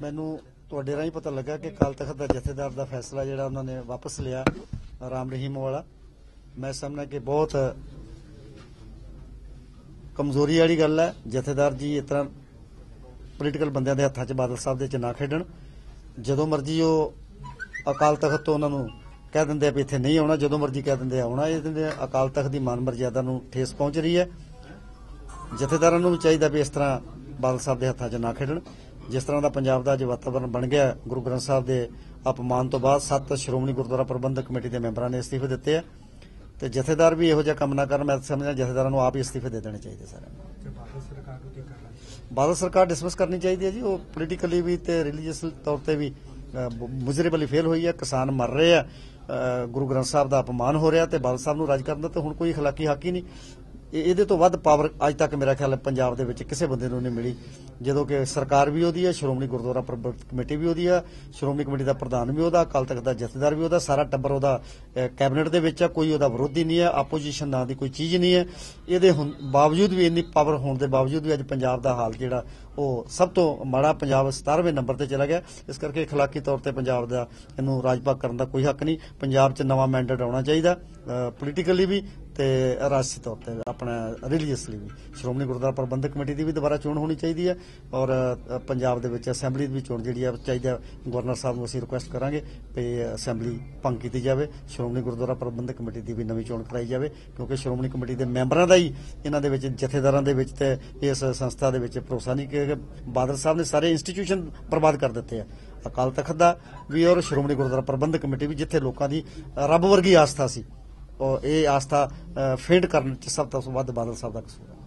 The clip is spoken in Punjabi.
ਮੈਨੂੰ ਤੁਹਾਡੇ ਰਾਹੀਂ ਪਤਾ ਲੱਗਾ ਕਿ ਕਾਲ ਤਖਤ ਦਾ ਜਥੇਦਾਰ ਦਾ ਫੈਸਲਾ ਜਿਹੜਾ ਉਹਨਾਂ ਨੇ ਵਾਪਸ ਲਿਆ, ਰਾਮ ਰਹੀਮ ਵਾਲਾ। ਮੈਂ ਸਮਝਣਾ ਕਿ ਬਹੁਤ ਕਮਜ਼ੋਰੀ ਵਾਲੀ ਗੱਲ ਹੈ। ਜਥੇਦਾਰ ਜੀ ਇਸ ਤਰ੍ਹਾਂ ਪੋਲੀਟੀਕਲ ਬੰਦਿਆਂ ਦੇ ਹੱਥਾਂ 'ਚ ਬਾਦਲ ਸਾਹਿਬ ਦੇ 'ਚ ਨਾ ਖੇਡਣ। ਜਦੋਂ ਮਰਜ਼ੀ ਉਹ ਅਕਾਲ ਤਖਤ ਤੋਂ ਉਹਨਾਂ ਨੂੰ ਕਹਿ ਦਿੰਦੇ ਆ ਵੀ ਇੱਥੇ ਨਹੀਂ ਆਉਣਾ, ਜਦੋਂ ਮਰਜ਼ੀ ਕਹਿ ਦਿੰਦੇ ਆ, ਆਉਣਾ ਇਹ ਦਿੰਦੇ ਅਕਾਲ ਤਖਤ ਦੀ ਮਾਨ ਮਰਜ਼ਾਦਾ ਨੂੰ ਠੇਸ ਪਹੁੰਚ ਰਹੀ ਹੈ। ਜਥੇਦਾਰਾਂ ਨੂੰ ਵੀ ਚਾਹੀਦਾ ਵੀ ਇਸ ਤਰ੍ਹਾਂ ਬਾਦਲ ਸਾਹਿਬ ਦੇ ਹੱਥਾਂ 'ਚ ਨਾ ਖੇਡਣ। ਜਿਸ ਤਰ੍ਹਾਂ ਦਾ ਪੰਜਾਬ ਦਾ ਅੱਜ ਵਾਤਾਵਰਣ ਬਣ ਗਿਆ ਗੁਰੂ ਗ੍ਰੰਥ ਸਾਹਿਬ ਦੇ ਅਪਮਾਨ ਤੋਂ ਬਾਅਦ ਸੱਤ ਸ਼੍ਰੋਮਣੀ ਗੁਰਦੁਆਰਾ ਪ੍ਰਬੰਧਕ ਕਮੇਟੀ ਦੇ ਮੈਂਬਰਾਂ ਨੇ ਅਸਤੀਫੇ ਦਿੱਤੇ ਆ ਤੇ ਜਥੇਦਾਰ ਵੀ ਇਹੋ ਜਿਹਾ ਕੰਮ ਨਾ ਕਰਨ ਮੈਂ ਸਮਝਦਾ ਜਥੇਦਾਰਾਂ ਨੂੰ ਆਪ ਹੀ ਅਸਤੀਫੇ ਦੇ ਦੇਣੇ ਚਾਹੀਦੇ ਸਾਰਿਆਂ ਨੂੰ ਤੇ ਭਾਰਤ ਸਰਕਾਰ ਨੂੰ ਕੀ ਕਰਨਾ ਚਾਹੀਦਾ ਬਾਦਲ ਸਰਕਾਰ ਡਿਸਮਿਸ ਕਰਨੀ ਚਾਹੀਦੀ ਹੈ ਜੀ ਉਹ ਪੋਲੀਟੀਕਲੀ ਵੀ ਤੇ ਰਿਲੀਜੀਅਸ ਤੌਰ ਤੇ ਵੀ ਮੁਜਰੇਬਲੀ ਫੇਲ ਹੋਈ ਹੈ ਕਿਸਾਨ ਮਰ ਰਹੇ ਆ ਅ, ਗੁਰੂ ਗ੍ਰੰਥ ਸਾਹਿਬ ਦਾ ਅਪਮਾਨ ਹੋ ਰਿਹਾ ਤੇ ਬਾਦਲ ਸਾਹਿਬ ਨੂੰ ਰਾਜ ਕਰਨ ਦਾ ਤਾਂ ਹੁਣ ਕੋਈ اخلاقی ਹੱਕ ਹੀ ਨਹੀਂ ਇਹ- ਇਹਦੇ ਤੋਂ ਵੱਧ ਪਾਵਰ ਅੱਜ ਤੱਕ ਮੇਰਾ ਖਿਆਲ ਹੈ ਪੰਜਾਬ ਦੇ ਵਿੱਚ ਕਿਸੇ ਬੰਦੇ ਨੂੰ ਨਹੀਂ ਮਿਲੀ ਜਦੋਂ ਕਿ ਸਰਕਾਰ ਵੀ ਉਹਦੀ ਹੈ ਸ਼੍ਰੋਮਣੀ ਗੁਰਦੁਆਰਾ ਪ੍ਰਬੰਧਕ ਕਮੇਟੀ ਵੀ ਉਹਦੀ ਹੈ ਸ਼੍ਰੋਮਣੀ ਕਮੇਟੀ ਦਾ ਪ੍ਰਧਾਨ ਵੀ ਉਹਦਾ ਅਕਾਲ ਤਖਤ ਦਾ ਜਥੇਦਾਰ ਵੀ ਉਹਦਾ ਸਾਰਾ ਟੱਬਰ ਉਹਦਾ ਅ, ਕੈਬਨਿਟ ਦੇ ਵਿੱਚ ਹੈ ਕੋਈ ਉਹਦਾ ਵਿਰੋਧੀ ਨਹੀਂ ਹੈ ਆਪੋਜੀਸ਼ਨ ਨਾਂ ਦੀ ਕੋਈ ਚੀਜ਼ ਨਹੀਂ ਹੈ ਇਹਦੇ ਹੁਣ- ਬਾਵਜੂਦ ਵੀ ਇੰਨੀ ਪਾਵਰ ਹੋਣ ਦੇ ਬਾਵਜੂਦ ਵੀ ਅੱਜ ਪੰਜਾਬ ਦਾ ਹਾਲ ਜਿਹੜਾ ਉਹ ਸਭ ਤੋਂ ਮਾੜਾ ਪੰਜਾਬ 17ਵੇਂ ਨੰਬਰ ਤੇ ਚਲਾ ਗਿਆ ਇਸ ਕਰਕੇ اخلاقی ਤੌਰ ਤੇ ਪੰਜਾਬ ਦਾ ਇਹਨੂੰ ਰਾਜਪਾਲ ਕਰਨ ਦਾ ਕੋਈ ਹੱਕ ਨਹੀਂ ਪੰਜਾਬ 'ਚ ਨਵਾਂ ਮੈਂਡੇਟ ਆਉਣਾ ਚਾਹੀਦਾ ਪੋਲੀਟੀਕਲੀ ਵੀ ਤੇ ਰਾਜਸੀ ਤੌਰ ਤੇ ਆਪਣਾ ਰਿਲੀਜੀਅਸਲੀ ਵੀ। ਸ਼੍ਰੋਮਣੀ ਗੁਰਦੁਆਰਾ ਪ੍ਰਬੰਧਕ ਕਮੇਟੀ ਦੀ ਵੀ ਦੁਬਾਰਾ ਚੋਣ ਹੋਣੀ ਚਾਹੀਦੀ ਹੈ ਔਰ ਪੰਜਾਬ ਦੇ ਵਿੱਚ ਅਸੈਂਬਲੀ ਦੀ ਵੀ ਚੋਣ ਜਿਹੜੀ ਆ ਚਾਹੀਦਾ ਗਵਰਨਰ ਸਾਹਿਬ ਨੂੰ ਅਸੀਂ ਰਿਕੁਐਸਟ ਕਰਾਂਗੇ ਕਿ ਅਸੈਂਬਲੀ ਭੰਗ ਕੀਤੀ ਜਾਵੇ। ਸ਼੍ਰੋਮਣੀ ਗੁਰਦੁਆਰਾ ਪ੍ਰਬੰਧਕ ਕਮੇਟੀ ਦੀ ਵੀ ਨਵੀਂ ਚੋਣ ਕਰਾਈ ਜਾਵੇ ਕਿਉਂਕਿ ਸ਼੍ਰੋਮਣੀ ਕਮੇਟੀ ਦੇ ਮੈਂਬਰਾਂ ਦਾ ਹੀ ਇਹਨਾਂ ਦੇ ਵਿੱਚ, ਜਥੇਦਾਰਾਂ ਦੇ ਵਿੱਚ ਤੇ ਇਸ ਸੰਸਥਾ ਦੇ ਵਿੱਚ ਭਰੋਸਾ ਨਹੀਂ ਕਿ ਬਾਦਲ ਸਾਹਿਬ ਨੇ ਸਾਰੇ ਇੰਸਟੀਟਿਊਸ਼ਨ ਬਰਬਾਦ ਕਰ ਦਿੱਤੇ ਆ। ਅਕਾਲ ਤਖਤ ਦਾ ਵੀ ਔਰ ਸ਼੍ਰੋਮਣੀ ਗੁਰਦੁਆਰਾ ਪ੍ਰਬੰਧਕ ਕਮੇਟੀ ਵੀ ਜਿੱਥੇ ਲੋਕਾਂ ਦੀ ਰੱਬ ਵਰਗੀ ਆਸਥਾ ਸੀ। ਇਹ ਆਸਥਾ ਫੇਡ ਕਰਨ ਚ ਸਭ ਤੋਂ ਵੱਧ ਬਾਦਲ ਸਾਹਿਬ ਦਾ ਕਸੂਰ ਹੈ।